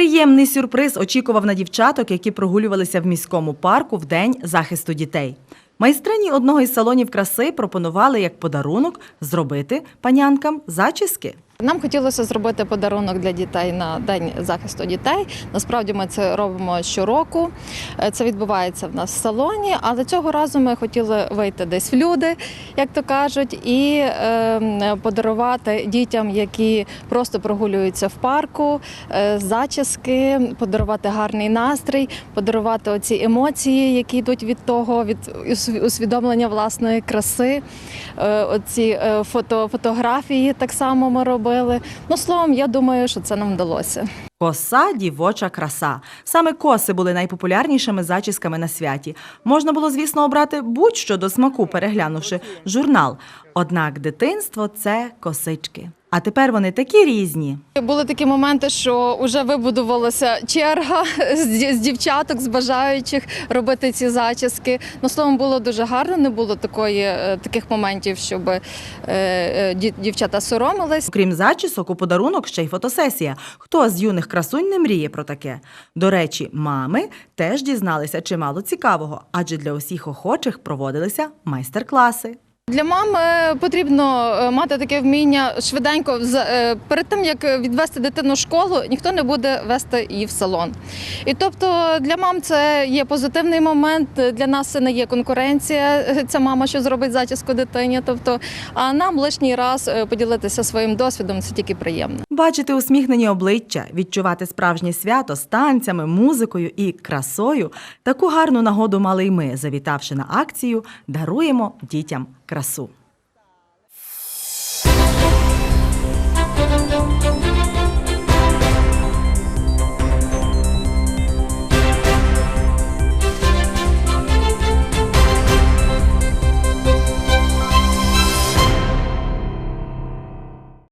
Приємний сюрприз очікував на дівчаток, які прогулювалися в міському парку в день захисту дітей. Майстрині одного із салонів краси пропонували як подарунок зробити панянкам зачіски. Нам хотілося зробити подарунок для дітей на день захисту дітей. Насправді ми це робимо щороку. Е, Це відбувається в нас в салоні, але цього разу ми хотіли вийти десь в люди, як то кажуть, і е, подарувати дітям, які просто прогулюються в парку, е, зачіски, подарувати гарний настрій, подарувати оці емоції, які йдуть від того, від усвідомлення власної краси. Е, Оці фото, фотографії так само ми робили. Ну, словом, я думаю, що це нам вдалося. Коса дівоча краса. Саме коси були найпопулярнішими зачісками на святі. Можна було, звісно, обрати будь-що до смаку, переглянувши журнал. Однак дитинство це косички. А тепер вони такі різні. Були такі моменти, що вже вибудувалася черга з, дівчаток, з бажаючих робити ці зачіски. Ну, словом, було дуже гарно, не було такої, е, таких моментів, щоб е, е, дівчата соромились. Окрім зачісок, у подарунок ще й фотосесія. Хто з юних красунь не мріє про таке? До речі, мами теж дізналися чимало цікавого, адже для усіх охочих проводилися майстер-класи. Для мами потрібно е, мати таке вміння швиденько е, перед тим, як відвести дитину в школу, ніхто не буде вести її в салон. І тобто для мам це є позитивний момент. Для нас це не є конкуренція. Ця мама, що зробить зачіску дитині. Тобто, а нам лишній раз е, поділитися своїм досвідом це тільки приємно. Бачити усміхнені обличчя, відчувати справжнє свято з танцями, музикою і красою. Таку гарну нагоду мали й ми, завітавши на акцію, даруємо дітям красу.